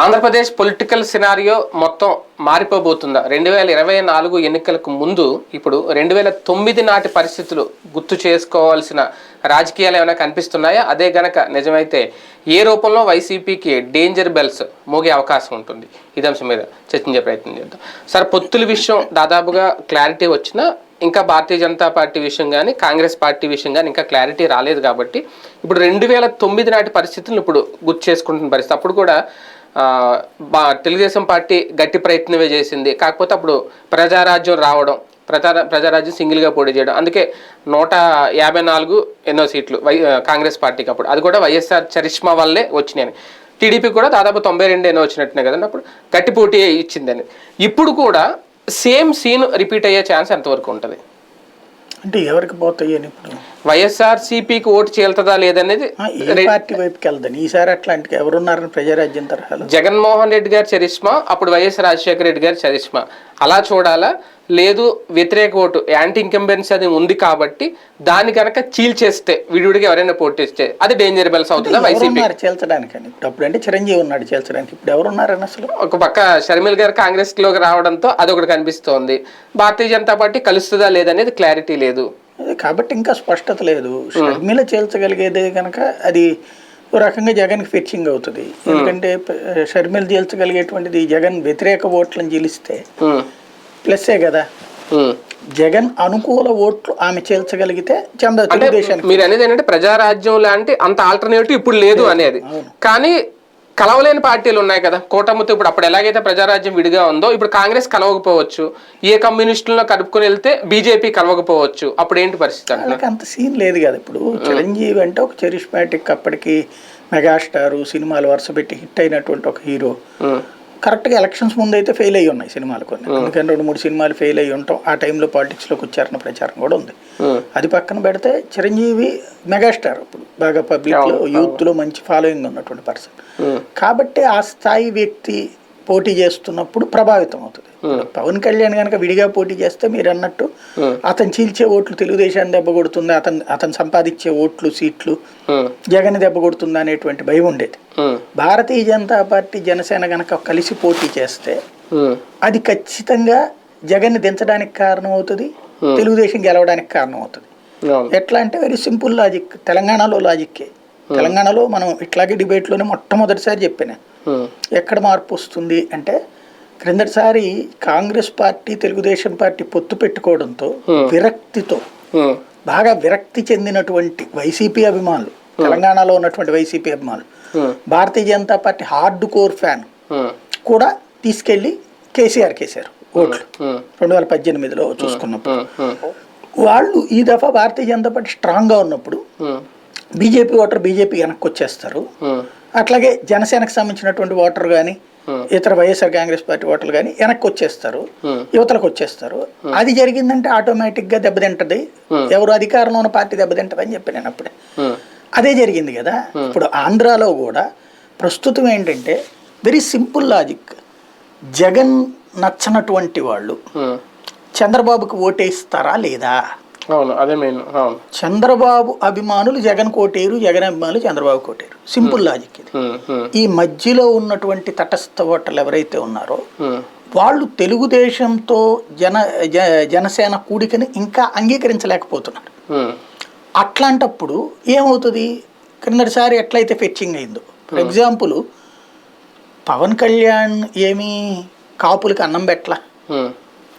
Andhra Pradesh political scenario మొత్తం మారిపోబోతుందా? రెండు వేల ఇరవై నాలుగు ఎన్నికలకు ముందు ఇప్పుడు రెండు వేల తొమ్మిది నాటి పరిస్థితులు గుర్తు చేసుకోవాల్సిన రాజకీయాలు ఏమైనా కనిపిస్తున్నాయా? అదే గనక నిజమైతే ఏ రూపంలో వైసీపీకి డేంజర్ బెల్స్ మోగే అవకాశం ఉంటుంది? ఇదే అంశం మీద చర్చించే ప్రయత్నం చేద్దాం. సార్ పొత్తుల విషయం దాదాపుగా క్లారిటీ వచ్చినా ఇంకా భారతీయ జనతా పార్టీ విషయం కానీ కాంగ్రెస్ పార్టీ విషయం కానీ ఇంకా క్లారిటీ రాలేదు కాబట్టి ఇప్పుడు రెండు వేల తొమ్మిది నాటి పరిస్థితులను ఇప్పుడు గుర్తు చేసుకుంటున్న పరిస్థితి. అప్పుడు కూడా తెలుగుదేశం పార్టీ గట్టి ప్రయత్నమే చేసింది. కాకపోతే అప్పుడు ప్రజారాజ్యం రావడం ప్రజా ప్రజారాజ్యం సింగిల్గా పోటీ చేయడం. అందుకే నూట యాభై నాలుగు ఎన్నో సీట్లు వై కాంగ్రెస్ పార్టీకి అప్పుడు. అది కూడా వైఎస్ఆర్ చరిష్మా వల్లే వచ్చినాయని. టీడీపీ కూడా దాదాపు తొంభై రెండు ఎన్నో వచ్చినట్టునే కదండి అప్పుడు. గట్టి పోటీ ఇచ్చిందని. ఇప్పుడు కూడా సేమ్ సీన్ రిపీట్ అయ్యే ఛాన్స్ ఎంతవరకు ఉంటుంది? అంటే ఎవరికి పోతాయి అని ఇప్పుడు? వైఎస్ఆర్ సిపికి ఓటు చేలుతుందా లేదనేది ఏ పార్టీ వైపుకి వెళ్దాని? ఈసారి అట్లాంటికి ఎవరున్నారని ప్రజారాజ్యం తరహాలో? జగన్మోహన్ రెడ్డి గారి చరిష్మా అప్పుడు వైఎస్ రాజశేఖర రెడ్డి గారి చరిష్మా. అలా చూడాలా? లేదు వ్యతిరేక ఓటు యాంటీ ఇంకంబెన్సీ అది ఉంది కాబట్టి దాన్ని కనుక చీల్చేస్తే విడివిడిగా ఎవరైనా పోటీస్తే అది డేంజర్ బెల్స్ అవుతుందా వైసీపీ? అప్పుడు అంటే చిరంజీవి ఉన్నాడు చేల్చడానికి. ఇప్పుడు ఎవరున్నారని అసలు? ఒక పక్క షర్మిల్ గారు కాంగ్రెస్లోకి రావడంతో అదొకటి కనిపిస్తోంది. భారతీయ జనతా పార్టీ కలుస్తుందా లేదనేది క్లారిటీ లేదు. అదే కాబట్టి ఇంకా స్పష్టత లేదు. షర్మిల చేల్చగలిగేదే కనుక అది ఓ రకంగా జగన్కి ఫిచ్చింగ్ అవుతుంది. ఎందుకంటే షర్మిల చేల్చగలిగేటువంటిది జగన్ వ్యతిరేక ఓట్లను గెలిస్తే ఉమ్, ప్లస్సే కదా. జగన్ అనుకూల ఓట్లు ఆమె చేల్చగలిగితే చంద తెలుగుదేశానికి. మీరు అనేది ఏంటంటే ప్రజారాజ్యం లాంటి అంత ఆల్టర్నేటివ్ ఇప్పుడు లేదు అనేది. కానీ కలవలేని పార్టీలు ఉన్నాయి కదా. కూటమితో ఇప్పుడు అప్పుడు ఎలాగైతే ప్రజారాజ్యం విడిగా ఉందో ఇప్పుడు కాంగ్రెస్ కలవకపోవచ్చు. ఏ కమ్యూనిస్టులను కలుపుకొని వెళ్తే బీజేపీ కలవకపోవచ్చు. అప్పుడు ఏంటి పరిస్థితి అంటే అంత సీన్ లేదు కదా ఇప్పుడు. చిరంజీవి అంటే ఒక చెరిస్మాటిక్ అప్పటికి మెగాస్టారు సినిమాలు వరుస పెట్టి హిట్ అయినటువంటి ఒక హీరో. కరెక్ట్గా ఎలక్షన్స్ ముందు అయితే ఫెయిల్ అయ్యి ఉన్నాయి సినిమాలు కొన్ని. అందుకని రెండు మూడు సినిమాలు ఫెయిల్ అయ్యి ఉంటాం. ఆ టైంలో పాలిటిక్స్లోకి వచ్చారన్న ప్రచారం కూడా ఉంది. అది పక్కన పెడితే చిరంజీవి మెగాస్టార్ ఇప్పుడు. బాగా పబ్లిక్లో యూత్లో మంచి ఫాలోయింగ్ ఉన్నటువంటి పర్సన్. కాబట్టి ఆ స్థాయి వ్యక్తి పోటీ చేస్తున్నప్పుడు ప్రభావితం అవుతుంది పవన్ కళ్యాణ్ కనుక విడిగా పోటీ చేస్తే మీరు అన్నట్టు అతను చీల్చే ఓట్లు తెలుగుదేశాన్ని దెబ్బ కొడుతుంది అతను అతను సంపాదించే ఓట్లు సీట్లు జగన్ దెబ్బ కొడుతుంది అనేటువంటి భయం ఉండేది. భారతీయ జనతా పార్టీ జనసేన గనక కలిసి పోటీ చేస్తే అది ఖచ్చితంగా జగన్ దించడానికి కారణం అవుతుంది తెలుగుదేశం గెలవడానికి కారణం అవుతుంది ఎట్లా అంటే వెరీ సింపుల్ లాజిక్ తెలంగాణలో లాజిక్కే. తెలంగాణలో మనం ఇట్లాగే డిబేట్లోనే మొట్టమొదటిసారి చెప్పిన. ఎక్కడ మార్పు వస్తుంది అంటే క్రిందటిసారి కాంగ్రెస్ పార్టీ తెలుగుదేశం పార్టీ పొత్తు పెట్టుకోవడంతో విరక్తితో బాగా విరక్తి చెందినటువంటి వైసీపీ అభిమానులు తెలంగాణలో ఉన్నటువంటి వైసీపీ అభిమానులు Bharatiya Janata party hard core fan కూడా తీసుకెళ్ళి కేసీఆర్ కేసారు ఓట్లు. రెండు వేల పద్దెనిమిదిలో చూసుకున్నప్పుడు. వాళ్ళు ఈ దఫా భారతీయ జనతా పార్టీ స్ట్రాంగ్గా ఉన్నప్పుడు బీజేపీ ఓటర్ బీజేపీ వెనక్కి వచ్చేస్తారు. అట్లాగే జనసేనకు సంబంధించినటువంటి ఓటర్ కానీ ఇతర వైఎస్ఆర్ కాంగ్రెస్ పార్టీ ఓటర్లు కానీ వెనక్కి వచ్చేస్తారు. యువతలకు వచ్చేస్తారు. అది జరిగిందంటే ఆటోమేటిక్గా దెబ్బతింటది ఎవరు అధికారంలో ఉన్న పార్టీ దెబ్బతింటది అని చెప్పి నేను అప్పుడే. అదే జరిగింది కదా. ఇప్పుడు ఆంధ్రాలో కూడా ప్రస్తుతం ఏంటంటే వెరీ సింపుల్ లాజిక్. జగన్ నచ్చనటువంటి వాళ్ళు చంద్రబాబుకి ఓటేస్తారా లేదా? అవును అదే మెయిన్ అవును. చంద్రబాబు అభిమానులు జగన్ కోటేరు జగన్ అభిమానులు చంద్రబాబు కోటేరు. సింపుల్ లాజిక్ ఇది. ఈ మధ్యలో ఉన్నటువంటి తటస్థ ఓటర్లు ఎవరైతే ఉన్నారో వాళ్ళు తెలుగుదేశంతో జన జనసేన కూడికని ఇంకా అంగీకరించలేకపోతున్నారు. అట్లాంటప్పుడు ఏమవుతుంది? క్రిందటిసారి ఎట్లయితే ఫెచ్చింగ్ అయిందో. ఫర్ ఎగ్జాంపుల్ పవన్ కళ్యాణ్ ఏమీ కాపులకి అన్నం పెట్టలా.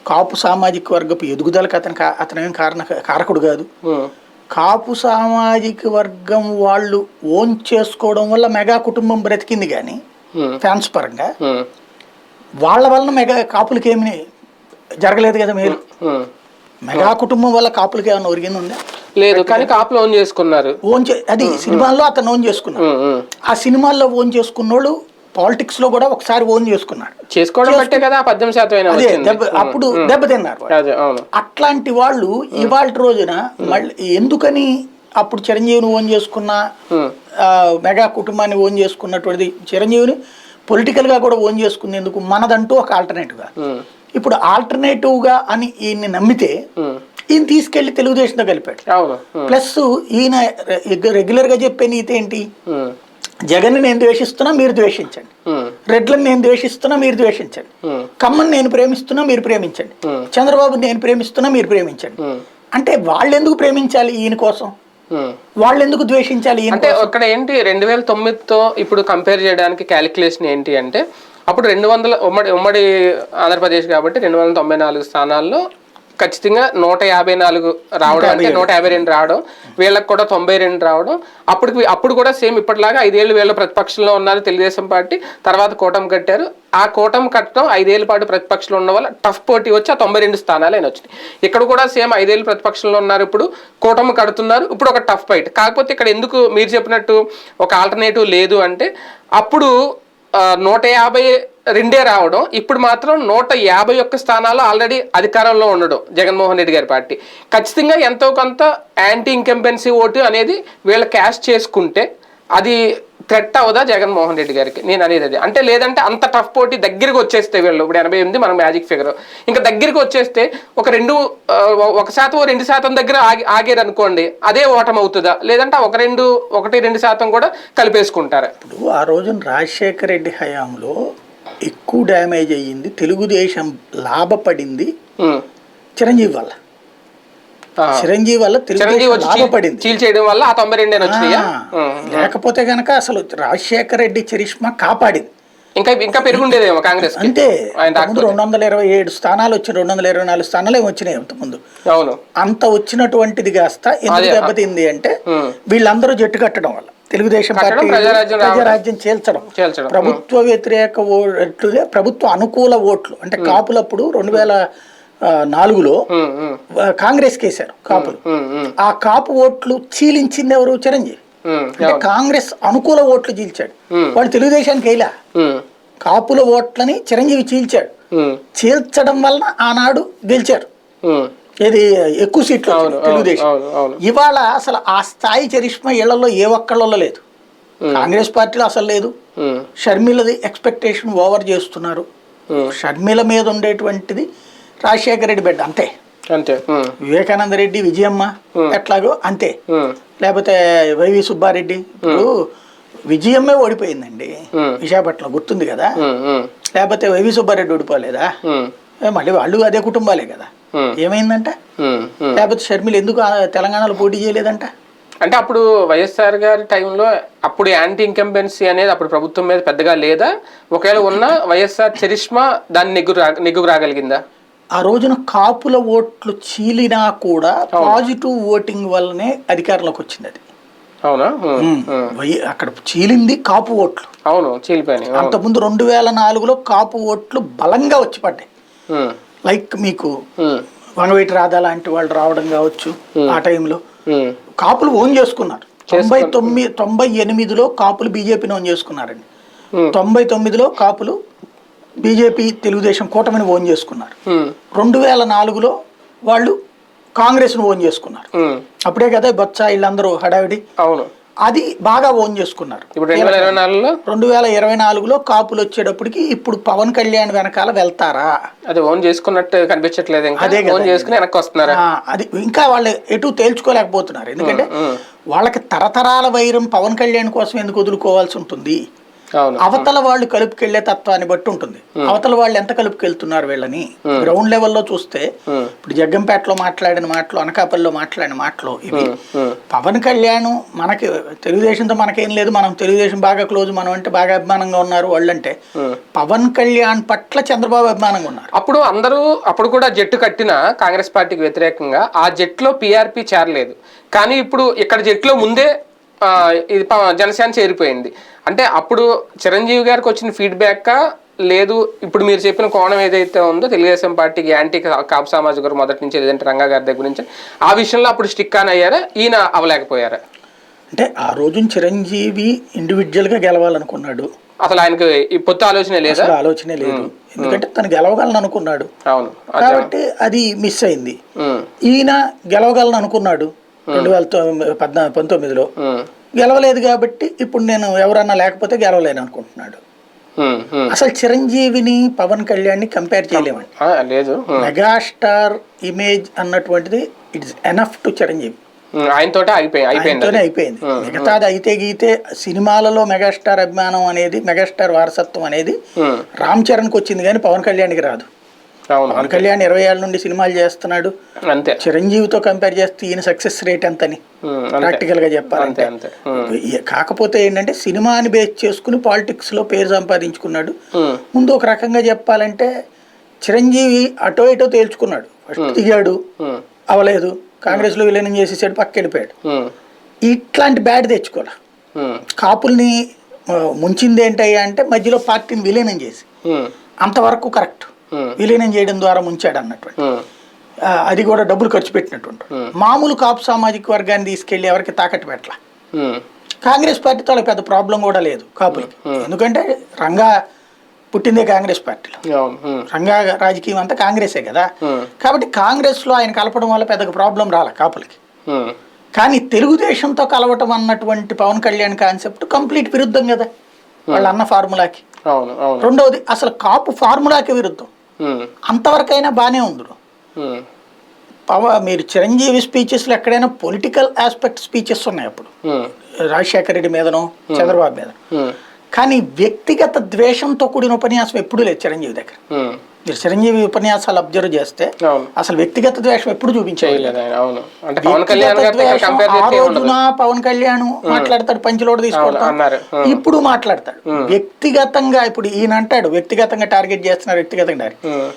కాపు సామాజిక వర్గపు ఎదుగుదలకు అతను అతనేం కారణ కారకుడు కాదు. కాపు సామాజిక వర్గం వాళ్ళు ఓన్ చేసుకోవడం వల్ల మెగా కుటుంబం బ్రతికింది కానీ ఫ్యాన్స్ పరంగా వాళ్ళ వలన మెగా కాపులకి ఏమి జరగలేదు కదా మీరు. మెగా కుటుంబం వల్ల కాపులకి ఏమైనా ఒరిగింది? ఉందా లేదు కానీ కాపులు ఓన్ చేసుకున్నారు. ఓన్ చే అది సినిమాల్లో అతను ఓన్ చేసుకున్నాడు. ఆ సినిమాల్లో ఓన్ చేసుకున్నోళ్ళు పాలిటిక్స్లో కూడా ఒకసారి ఓన్ చేసుకున్నాడు. చేసుకోవడం బట్టే కదా పద్దెనిమిది శాతం అదే అప్పుడు దెబ్బతిన్నారు అట్లాంటి వాళ్ళు ఇవాళ రోజున మళ్ళీ ఎందుకని అప్పుడు చిరంజీవిని ఓన్ చేసుకున్న మెగా కుటుంబాన్ని ఓన్ చేసుకున్నటువంటిది చిరంజీవిని పొలిటికల్గా కూడా ఓన్ చేసుకునేందుకు మనదంటూ ఒక ఆల్టర్నేటివ్గా ఉమ్, ఇప్పుడు ఆల్టర్నేటివ్గా అని ఈయన్ని నమ్మితే. ఈయన తీసుకెళ్ళి తెలుగుదేశంతో కలిపాడు. ప్లస్ ఈయన రెగ్యులర్గా చెప్పే నీతి ఏంటి? జగన్ నేను ద్వేషిస్తున్నా మీరు ద్వేషించండి. రెడ్లను నేను ద్వేషిస్తున్నా మీరు ద్వేషించండి. కమ్మని నేను ప్రేమిస్తున్నా మీరు ప్రేమించండి. చంద్రబాబు నేను ప్రేమిస్తున్నా మీరు ప్రేమించండి. అంటే వాళ్ళు ఎందుకు ప్రేమించాలి ఈయన కోసం. వాళ్ళు ఎందుకు ద్వేషించాలి అంటే అక్కడ ఏంటి రెండు వేల తొమ్మిదితో ఇప్పుడు కంపేర్ చేయడానికి క్యాలిక్యులేషన్ ఏంటి అంటే అప్పుడు రెండు వందల ఉమ్మడి ఉమ్మడి ఆంధ్రప్రదేశ్ కాబట్టి రెండు వందల తొంభై నాలుగు స్థానాల్లో ఖచ్చితంగా నూట యాభై నాలుగు రావడం అంటే నూట యాభై రెండు రావడం వీళ్ళకి కూడా తొంభై రెండు రావడం. అప్పుడు అప్పుడు కూడా సేమ్ ఇప్పటిలాగా ఐదేళ్ళు వీళ్ళ ప్రతిపక్షంలో ఉన్నారు తెలుగుదేశం పార్టీ తర్వాత కూటమి కట్టారు. ఆ కూటమి కట్టడం ఐదేళ్ళ పాటు ప్రతిపక్షంలో ఉన్న వల్ల టఫ్ పోటీ వచ్చి ఆ తొంభై రెండు స్థానాలు అయినా వచ్చినాయి ఇక్కడ కూడా సేమ్ ఐదేళ్ళు ప్రతిపక్షంలో ఉన్నారు ఇప్పుడు కూటమి కడుతున్నారు. ఇప్పుడు ఒక టఫ్ ఫైట్. కాకపోతే ఇక్కడ ఎందుకు మీరు చెప్పినట్టు ఒక ఆల్టర్నేటివ్ లేదు అంటే అప్పుడు నూట యాభై రెండే రావడం. ఇప్పుడు మాత్రం నూట యాభై ఒక్క స్థానాలు ఆల్రెడీ అధికారంలో ఉండడం జగన్మోహన్ రెడ్డి గారి పార్టీ. ఖచ్చితంగా ఎంతో కొంత యాంటీ ఇంకంపెన్సీ ఓటు అనేది వీళ్ళ క్యాష్ చేసుకుంటే అది థ్రెట్ అవదా జగన్మోహన్ రెడ్డి గారికి? నేను అనేది అది. అంటే లేదంటే అంత టఫ్ పోటీ దగ్గరికి వచ్చేస్తే వీళ్ళు. ఇప్పుడు ఎనభై ఎనిమిది మన మ్యాజిక్ ఫిగర్ ఇంకా దగ్గరికి వచ్చేస్తే ఒక రెండు ఒక శాతం రెండు శాతం దగ్గర ఆగి ఆగారు అనుకోండి అదే ఓటమి అవుతుందా? లేదంటే ఒక రెండు ఒకటి రెండు శాతం కూడా కలిపేసుకుంటారా. ఇప్పుడు ఆ రోజున రాజశేఖర రెడ్డి హయాంలో ఎక్కువ డ్యామేజ్ అయ్యింది. తెలుగుదేశం లాభపడింది. చిరంజీవి వల్ల. చిరంజీవి వల్ల చిరంజీవి లాభపడింది. వల్ల ఆ తొంభై రెండే వచ్చినాయా లేకపోతే గనక అసలు రాజశేఖర రెడ్డి చరిష్మా కాపాడింది. ఇంకా ఇంకా పెరుగుండేదేమో కాంగ్రెస్ ముందు రెండు వందల ఇరవై ఏడు స్థానాలు వచ్చి రెండు వందల ఇరవై నాలుగు స్థానాలు ఏమో వచ్చినాయి అంతకుముందు అవును. అంత వచ్చినటువంటిది కాస్త ఎందుకు. దెబ్బతింది అంటే. వీళ్ళందరూ జట్టు కట్టడం వల్ల. తెలుగుదేశం పార్టీ ప్రజారాజ్యం చేల్చడం. ప్రభుత్వ వ్యతిరేక ఓట్లుదే ప్రభుత్వ అనుకూల ఓట్లు. అంటే కాపులప్పుడు రెండు వేల నాలుగులో కాంగ్రెస్ కేసారు కాపులు. ఆ కాపు ఓట్లు చీలించింది ఎవరు? చిరంజీవి. అంటే కాంగ్రెస్ అనుకూల ఓట్లు చీల్చాడు. వాళ్ళు తెలుగుదేశానికి ఉమ్, కాపుల ఓట్లని చిరంజీవి చీల్చాడు. చీల్చడం వలన ఆనాడు గెలిచారు. ఏది ఎక్కువ సీట్లు తెలుగుదేశం. ఇవాళ అసలు ఆ స్థాయి చరిష్మా ఇళ్ళలో ఏ ఒక్కళ్ళలో లేదు. కాంగ్రెస్ పార్టీలో అసలు లేదు. షర్మిలది ఎక్స్పెక్టేషన్ ఓవర్ చేస్తున్నారు. షర్మిల మీద ఉండేటువంటిది రాజశేఖర రెడ్డి బిడ్డ అంతే. అంతే. వివేకానంద రెడ్డి విజయమ్మ ఎట్లాగో అంతే. లేకపోతే వైవి సుబ్బారెడ్డి ఇప్పుడు విజయమ్మే ఓడిపోయిందండి. విశాఖపట్నం గుర్తుంది కదా? లేకపోతే వైవి సుబ్బారెడ్డి ఓడిపోలేదా? మళ్ళీ వాళ్ళు అదే కుటుంబాలే కదా. ఏమైందంట. లేకపోతే షర్మిల ఎందుకు తెలంగాణలో పోటీ చేయలేదంట? అంటే అప్పుడు వైఎస్ఆర్ గారి టైంలో అప్పుడు యాంటీ ఇంకంబెన్సీ అనేది అప్పుడు ప్రభుత్వం మీద పెద్దగా లేదా? ఒకవేళ ఉన్న వైఎస్ఆర్ చరిష్మా దాన్ని నెగ్గు రా నెగ్గుకు రాగలిగిందా? ఆ రోజున కాపుల ఓట్లు చీలినా కూడా పాజిటివ్ ఓటింగ్ వల్లనే అధికారంలోకి వచ్చింది అది. అవునా? అక్కడ చీలింది కాపు ఓట్లు. అవును. అంతకుముందు రెండు వేల నాలుగులో కాపు ఓట్లు బలంగా వచ్చి పడ్డాయి. లైక్ మీకు వంగవీటి రాధా లాంటి వాళ్ళు రావడం కావచ్చు ఆ టైంలో. కాపులు ఓన్ చేసుకున్నారు. తొంభై తొమ్మిది తొంభై ఎనిమిదిలో కాపులు బీజేపీని ఓన్ చేసుకున్నారండి. తొంభై తొమ్మిదిలో కాపులు బీజేపీ తెలుగుదేశం కూటమిని ఓన్ చేసుకున్నారు. రెండు వేల నాలుగులో వాళ్ళు కాంగ్రెస్ను ఓన్ చేసుకున్నారు. అప్పుడే కదా బొత్స వీళ్ళందరూ హడావిడి. అవును. అది బాగా ఓన్ చేసుకున్నారు. ఇప్పుడు రెండు వేల ఇరవై నాలుగులో కాపులు వచ్చేటప్పటికి ఇప్పుడు పవన్ కళ్యాణ్ వెనకాల వెళ్తారా? అది ఓన్ చేసుకున్నట్టు కనిపించట్లేదు ఇంకా. అదే. ఓన్ చేసుకుని వెనక్కి వస్తున్నారా అది ఇంకా వాళ్ళు ఎటు తేల్చుకోలేకపోతున్నారు. ఎందుకంటే వాళ్ళకి తరతరాల వైరం పవన్ కళ్యాణ్ కోసం ఎందుకు వదులుకోవాల్సి ఉంటుంది? అవతల వాళ్ళు కలుపుకెళ్ళే తత్వాన్ని బట్టి ఉంటుంది. అవతల వాళ్ళు ఎంత కలుపుకెళ్తున్నారు వీళ్ళని? గ్రౌండ్ లెవెల్లో చూస్తే. ఇప్పుడు జగ్గంపేటలో మాట్లాడిన మాటలు అనకాపల్లిలో మాట్లాడిన మాటలు ఇవి పవన్ కళ్యాణ్ మనకి తెలుగుదేశంతో మనకేం లేదు. మనం తెలుగుదేశం బాగా క్లోజ్ మనం అంటే బాగా అభిమానంగా ఉన్నారు వాళ్ళంటే Hmm. పవన్ కళ్యాణ్ పట్ల చంద్రబాబు అభిమానంగా ఉన్నారు. అప్పుడు అందరూ అప్పుడు కూడా జట్టు కట్టిన కాంగ్రెస్ పార్టీకి వ్యతిరేకంగా ఆ జట్టులో పిఆర్పి చేరలేదు. కానీ ఇప్పుడు ఇక్కడ జట్టులో ముందే ఇది జనసేన చేరిపోయింది. అంటే అప్పుడు చిరంజీవి గారికి వచ్చిన ఫీడ్బ్యాక్ లేదు ఇప్పుడు మీరు చెప్పిన కోణం ఏదైతే ఉందో తెలుగుదేశం పార్టీకి యాంటీ కాపు సామాజిక వర్గం మొదటి నుంచి ఏదంటే రంగా గారి దగ్గర నుంచి ఆ విషయంలో అప్పుడు స్టిక్ ఆన్ అయ్యారా? ఈయన అవలేకపోయారా? అంటే ఆ రోజున చిరంజీవి ఇండివిజువల్గా గెలవాలనుకున్నాడు. అసలు ఆయనకు ఈ పొత్తు ఆలోచన లేదా? ఆలోచనే లేదు. ఎందుకంటే తను గెలవగలను అనుకున్నాడు. అవును. కాబట్టి అది మిస్ అయింది. ఈయన గెలవగలను అనుకున్నాడు. రెండు వేల పంతొమ్మిదిలో. గెలవలేదు కాబట్టి ఇప్పుడు నేను ఎవరన్నా లేకపోతే గెలవలేను అనుకుంటున్నాడు. అసలు చిరంజీవిని పవన్ కళ్యాణ్ని కంపేర్ చేయలేమండి. లేదు. మెగాస్టార్ ఇమేజ్ అన్నటువంటిది ఇట్స్ ఎనఫ్ టు చిరంజీవి. ఆయనతోటే అయిపోయి అయిపోయింది ఆయనతోనే అది. అయిపోయింది మిగతాది అయితే గీతే సినిమాలలో మెగాస్టార్ అభిమానం అనేది మెగాస్టార్ వారసత్వం అనేది రామ్ చరణ్కి వచ్చింది కానీ పవన్ కళ్యాణ్కి రాదు. పవన్ కళ్యాణ్ ఇరవై ఏళ్ళ నుండి సినిమాలు చేస్తున్నాడు. అంతే. చిరంజీవితో కంపేర్ చేస్తే ఈయన సక్సెస్ రేట్ ఎంతని ప్రాక్టికల్గా చెప్పాలంటే. కాకపోతే ఏంటంటే సినిమాని బేస్ చేసుకుని పాలిటిక్స్లో పేరు సంపాదించుకున్నాడు. ముందు ఒక రకంగా చెప్పాలంటే చిరంజీవి అటో ఇటో తేల్చుకున్నాడు. ఫస్ట్ దిగాడు అవలేదు కాంగ్రెస్లో విలీనం చేసేసాడు పక్క వెళ్ళిపోయాడు. ఉమ్, ఇట్లాంటి బ్యాడ్ తెచ్చుకోలే. ఉమ్, కాపుల్ని ముంచింది ఏంటయ్యా అంటే మధ్యలో పార్టీని విలీనం చేసి. అంతవరకు కరెక్ట్ విలీనం చేయడం ద్వారా ముంచాడు అన్నటువంటి. అది కూడా డబ్బులు ఖర్చు పెట్టినట్టు మామూలు కాపు సామాజిక వర్గాన్ని తీసుకెళ్ళి ఎవరికి తాకట్టు పెట్టాల? కాంగ్రెస్ పార్టీతో పెద్ద ప్రాబ్లం కూడా లేదు కాపులకి. ఎందుకంటే రంగా పుట్టిందే కాంగ్రెస్ పార్టీలో. రంగా రాజకీయం అంతా కాంగ్రెసే కదా. కాబట్టి కాంగ్రెస్లో ఆయన కలపడం వల్ల పెద్దగా ప్రాబ్లం రాలే కాపులకి. కానీ తెలుగుదేశంతో కలవటం అన్నటువంటి పవన్ కళ్యాణ్ కాన్సెప్ట్ కంప్లీట్ విరుద్ధం కదా. వాళ్ళ అన్న ఫార్ములాకి. రెండవది అసలు కాపు ఫార్ములాకి విరుద్ధం. అంతవరకైనా బాగానే ఉంది ఉమ్, పవ మీరు చిరంజీవి స్పీచెస్లో ఎక్కడైనా పొలిటికల్ ఆస్పెక్ట్ స్పీచెస్ ఉన్నాయి అప్పుడు. ఉమ్, రాజశేఖర రెడ్డి మీదనో చంద్రబాబు మీద కానీ వ్యక్తిగత ద్వేషంతో కూడిన ఉపన్యాసం ఎప్పుడూ లేదు చిరంజీవి దగ్గర. మీరు చిరంజీవి ఉపన్యాసాలు అబ్జర్వ్ చేస్తే అసలు వ్యక్తిగత ద్వేషం ఎప్పుడు చూపించాలి చేయలేదు ఆయన అవును. అంటే పవన్ కళ్యాణ్ మాట్లాడతాడు పంచిలోడు తీసుకుంటాడు ఉమ్, ఇప్పుడు మాట్లాడతాడు. వ్యక్తిగతంగా ఇప్పుడు ఈయన అంటాడు వ్యక్తిగతంగా టార్గెట్ చేస్తున్నారు వ్యక్తిగతంగా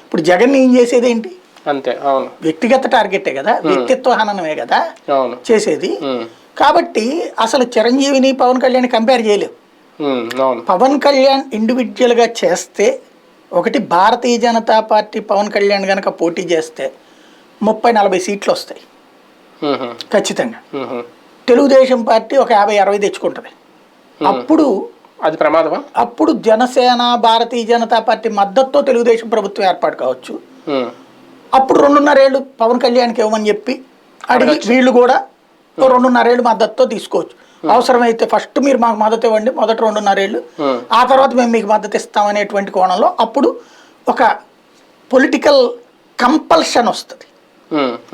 ఇప్పుడు జగన్ ఏం చేసేది ఏంటి? అంతే అవును. వ్యక్తిగత టార్గెటే కదా వ్యక్తిత్వ హననమే కదా చేసేది. కాబట్టి అసలు చిరంజీవిని పవన్ కళ్యాణ్ కంపేర్ చేయలేవు పవన్ కళ్యాణ్ ఇండివిజువల్గా చేస్తే ఒకటి భారతీయ జనతా పార్టీ పవన్ కళ్యాణ్ గనక పోటీ చేస్తే ముప్పై నలభై సీట్లు వస్తాయి. ఖచ్చితంగా. తెలుగుదేశం పార్టీ ఒక యాభై అరవై తెచ్చుకుంటుంది. అప్పుడు అది ప్రమాదమా? అప్పుడు జనసేన భారతీయ జనతా పార్టీ మద్దతుతో తెలుగుదేశం ప్రభుత్వం ఏర్పాటు కావచ్చు. అప్పుడు రెండున్నరేళ్ళు పవన్ కళ్యాణ్కి ఇవ్వమని చెప్పి అడిగి వీళ్ళు కూడా రెండున్నరేళ్ళు మద్దతుతో తీసుకోవచ్చు. అవసరమైతే ఫస్ట్ మీరు మాకు మద్దతు ఇవ్వండి మొదటి రెండున్నరేళ్ళు. ఉమ్, ఆ తర్వాత మేము మీకు మద్దతు ఇస్తామనేటువంటి కోణంలో అప్పుడు ఒక పొలిటికల్ కంపల్షన్ వస్తుంది.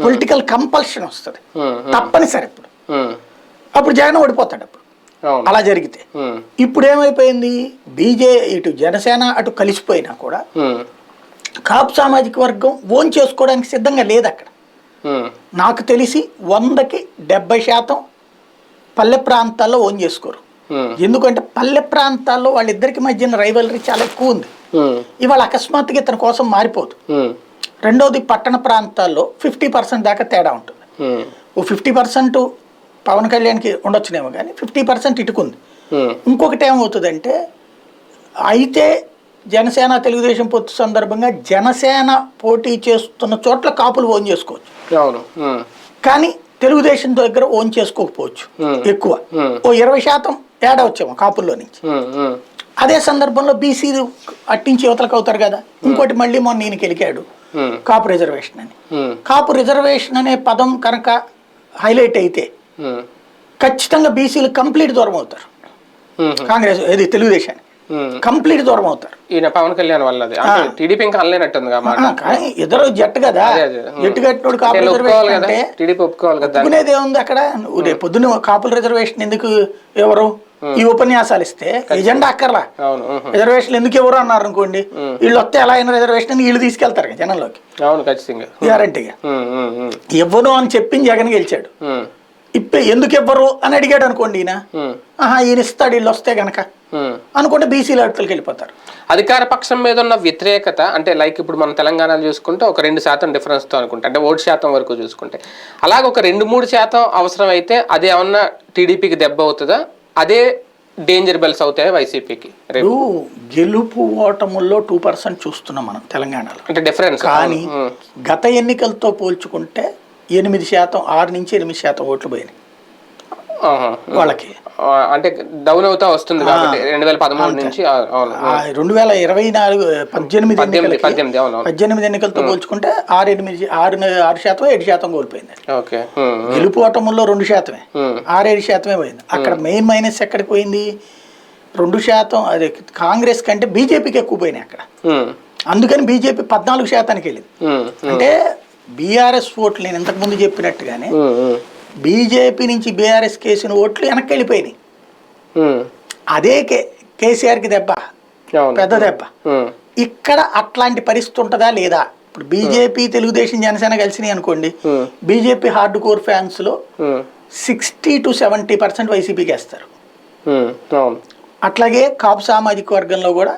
పొలిటికల్ కంపల్షన్ వస్తుంది. తప్పనిసరి ఇప్పుడు. ఉమ్, అప్పుడు జగన్ ఓడిపోతాడు అప్పుడు. అలా జరిగితే. ఇప్పుడు ఏమైపోయింది బీజే ఇటు జనసేన అటు కలిసిపోయినా కూడా కాపు సామాజిక వర్గం ఓన్ చేసుకోవడానికి సిద్ధంగా లేదు అక్కడ నాకు తెలిసి వందకి డెబ్బై శాతం పల్లె ప్రాంతాల్లో ఓన్ చేసుకోరు. ఎందుకంటే పల్లె ప్రాంతాల్లో వాళ్ళిద్దరికి మధ్యన రైవలరీ చాలా ఎక్కువ ఉంది. ఇవాళ అకస్మాత్తుగా ఇతని కోసం మారిపోదు. రెండోది పట్టణ ప్రాంతాల్లో ఫిఫ్టీ పర్సెంట్ దాకా తేడా ఉంటుంది. ఓ ఫిఫ్టీ పర్సెంట్ పవన్ కళ్యాణ్కి ఉండొచ్చునేమో కానీ ఫిఫ్టీ పర్సెంట్ ఇటుకుంది. ఇంకొకటి ఏమవుతుందంటే అయితే జనసేన తెలుగుదేశం పొత్తు సందర్భంగా జనసేన పోటీ చేస్తున్న చోట్ల కాపులు ఓన్ చేసుకోవచ్చు. కానీ తెలుగుదేశం దగ్గర ఓన్ చేసుకోకపోవచ్చు. ఎక్కువ. ఓ ఇరవై శాతం తేడా వచ్చాము కాపుల్లో నుంచి. అదే సందర్భంలో బీసీలు అట్టించి యువతలకు అవుతారు కదా. ఇంకోటి మళ్ళీ మొన్న ఈయన గెలికాడు కాపు రిజర్వేషన్ అని. కాపు రిజర్వేషన్ అనే పదం కనుక హైలైట్ అయితే ఖచ్చితంగా బీసీలు కంప్లీట్ దూరం అవుతారు. కాంగ్రెస్ ఇది తెలుగుదేశాన్ని. కంప్లీట్ దూరం అవుతారు. ఈయన పవన్ కళ్యాణ్ వల్ల టీడీపీ ఇంకా అనలేనట్టుంది కానీ ఇద్దరు జట్టు కదా. జట్టు కట్టినోడు కాపు అంటే ఒప్పుకోవాలి రిజర్వేషన్ కదా. అంటే టీడీపీ ఒప్పుకోవాలి కదా. దాన్ని. ఒప్పుకునేది ఏముంది అక్కడ? రేపు పొద్దున్న కాపుల రిజర్వేషన్ ఎందుకు ఎవరు? ఈ ఉపన్యాసాలు ఇస్తే ఎజెండా అక్కర్లా? రిజర్వేషన్ ఎందుకు ఎవరు అన్నారు అనుకోండి? వీళ్ళు వస్తే ఎలా అయిన రిజర్వేషన్ వీళ్ళు తీసుకెళ్తారు జనంలోకి. అవును ఖచ్చితంగా. గ్యారంటీగా. ఇవ్వను అని చెప్పి జగన్ గెలిచాడు. ఇప్పే ఎందుకు ఇవ్వరు అని అడిగాడు అనుకోండి ఈయన. ఆహా ఈయన ఇస్తాడు వీళ్ళు వస్తే గనక. అనుకుంటే బీసీలు అటుకలకి వెళ్ళిపోతారు. అధికార పక్షం మీద ఉన్న వ్యతిరేకత అంటే లైక్ ఇప్పుడు మనం తెలంగాణలో చూసుకుంటే ఒక రెండు శాతం డిఫరెన్స్తో అనుకుంటే అంటే ఓటు శాతం వరకు చూసుకుంటే. అలాగే ఒక రెండు మూడు శాతం అవసరం అయితే అది ఏమన్నా టీడీపీకి దెబ్బ అవుతుందా? అదే డేంజర్ బెల్స్ అవుతాయి వైసీపీకి రేపు. గెలుపు ఓటముల్లో టూ పర్సెంట్ చూస్తున్నాం మనం తెలంగాణలో. అంటే డిఫరెన్స్ కానీ గత ఎన్నికలతో పోల్చుకుంటే ఎనిమిది శాతం ఆరు నుంచి ఎనిమిది శాతం ఓట్లు పోయినాయి. వాళ్ళకి. అంటే డౌన్ అవుతా వస్తుంది కాబట్టి రెండు వేల పదమూడు నుంచి రెండు వేల ఇరవై నాలుగు పద్దెనిమిది పద్దెనిమిది పద్దెనిమిది ఎన్నికలతో పోల్చుకుంటే ఆరు ఎనిమిది ఆరు ఆరు శాతం ఏడు శాతం కోల్పోయింది. ఓకే. గెలుపు ఓటముల్లో రెండు శాతమే. ఉమ్, ఆరేడు శాతమే పోయింది. అక్కడ మెయిన్ మైనస్ ఎక్కడికి పోయింది? రెండు శాతం అదే కాంగ్రెస్ కంటే బీజేపీకి ఎక్కువ పోయినాయి అక్కడ. అందుకని బీజేపీ పద్నాలుగు శాతానికి వెళ్ళింది. అంటే బీఆర్ఎస్ ఓట్లు నేను ఇంతకుముందు చెప్పినట్టుగానే బీజేపీ నుంచి బీఆర్ఎస్ కేసిన ఓట్లు వెనక్కి వెళ్ళిపోయినాయి అదే కే కేసీఆర్కి దెబ్బ పెద్ద దెబ్బ. ఇక్కడ అట్లాంటి పరిస్థితి ఉంటుందా లేదా? ఇప్పుడు బీజేపీ తెలుగుదేశం జనసేన కలిసినాయి అనుకోండి. బీజేపీ హార్డ్ కోర్ ఫ్యాన్స్లో um, sixty to seventy percent వైసీపీకి వేస్తారు. అట్లాగే కాపు సామాజిక వర్గంలో కూడా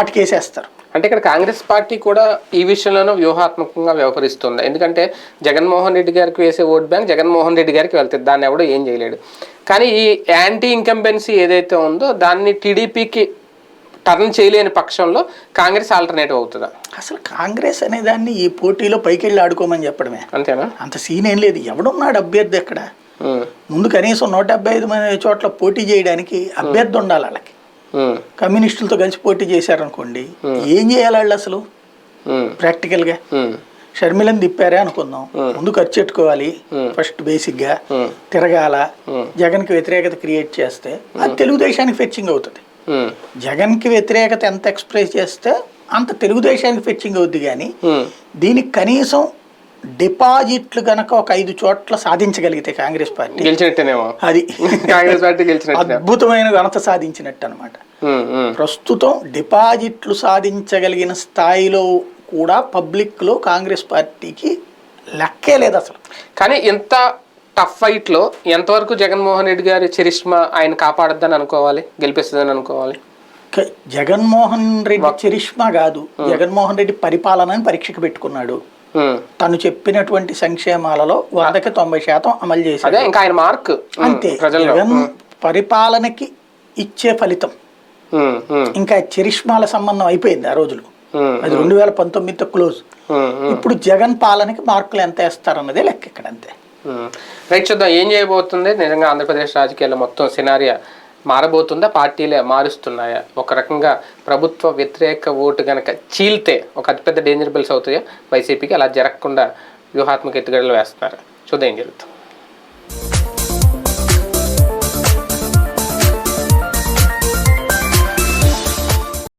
అటుకేసేస్తారు. అంటే ఇక్కడ కాంగ్రెస్ పార్టీ కూడా ఈ విషయంలోనూ వ్యూహాత్మకంగా వ్యవహరిస్తుంది. ఎందుకంటే జగన్మోహన్ రెడ్డి గారికి వేసే ఓట్ బ్యాంక్ జగన్మోహన్ రెడ్డి గారికి వెళ్తుంది. దాన్ని ఎవడో ఏం చేయలేడు. కానీ ఈ యాంటీ ఇన్కంబెన్సీ ఏదైతే ఉందో దాన్ని టీడీపీకి టర్న్ చేయలేని పక్షంలో కాంగ్రెస్ ఆల్టర్నేటివ్ అవుతుందా? అసలు కాంగ్రెస్ అనే దాన్ని ఈ పోటీలో పైకి వెళ్ళి ఆడుకోమని చెప్పడమే. అంతేనా? అంత సీన్ ఏం లేదు. ఎవడున్నాడు అభ్యర్థి ఎక్కడ ముందు కనీసం నూట డెబ్బై ఐదు మంది చోట్ల పోటీ చేయడానికి అభ్యర్థి ఉండాలి వాళ్ళకి. కమ్యూనిస్టులతో కలిసి పోటీ చేశారనుకోండి ఏం చేయాలి వాళ్ళు అసలు? ప్రాక్టికల్గా. షర్మిలని తిప్పారే అనుకుందాం. ముందు ఖర్చు పెట్టుకోవాలి ఫస్ట్ బేసిక్గా. ఉమ్, తిరగాల Hmm. జగన్కి వ్యతిరేకత క్రియేట్ చేస్తే అది తెలుగుదేశానికి ఫెచ్చింగ్ అవుతుంది. ఉమ్, జగన్కి వ్యతిరేకత ఎంత ఎక్స్ప్రెస్ చేస్తే అంత తెలుగుదేశానికి ఫెచ్చింగ్ అవుద్ది కానీ దీనికి కనీసం డిపాజిట్లు గనక ఒక ఐదు చోట్ల సాధించగలిగితే కాంగ్రెస్ పార్టీ. గెలిచినట్టేనేమో. అది. కాంగ్రెస్ పార్టీ గెలిచినట్టే అద్భుతమైన ఘనత సాధించినట్టు అనమాట ప్రస్తుతం డిపాజిట్లు సాధించగలిగిన స్థాయిలో కూడా పబ్లిక్లో కాంగ్రెస్ పార్టీకి లెక్కే లేదు అసలు. కానీ ఎంత టఫ్ ఫైట్లో ఎంతవరకు జగన్మోహన్ రెడ్డి గారి చరిష్మా ఆయన కాపాడద్దని అనుకోవాలి గెలిపిస్తుందని అనుకోవాలి? జగన్మోహన్ రెడ్డి చరిష్మా కాదు జగన్మోహన్ రెడ్డి పరిపాలనని పరీక్షకు పెట్టుకున్నాడు. తను చెప్పినటువంటి సంక్షేమాలలో వందకి తొంభై శాతం అమలు అదే ఇంకా ఆయన మార్క్. ఉమ్, అంతే. జగన్ పరిపాలనకి ఇచ్చే ఫలితం. ఇంకా చరిష్మాల సంబంధం అయిపోయింది ఆ రోజులు. అది రెండు వేల పంతొమ్మిదితో క్లోజ్. ఇప్పుడు జగన్ పాలనకి మార్కులు ఎంత వేస్తారన్నదే లెక్క ఇక్కడ అంతే. రైట్ చూద్దాం ఏం చేయబోతుంది? నిజంగా ఆంధ్రప్రదేశ్ రాజకీయాల్లో మొత్తం సినారియా మారబోతుందా? పార్టీలే మారుస్తున్నాయా? ఒక రకంగా ప్రభుత్వ వ్యతిరేక ఓటు గనక చీల్తే ఒక అతిపెద్ద డేంజర్ బిల్స్ అవుతాయా? వైసీపీకి అలా జరగకుండా వ్యూహాత్మక ఎత్తుగడలు వేస్తున్నారు. చూద్దాం ఏం జరుగుతుంది.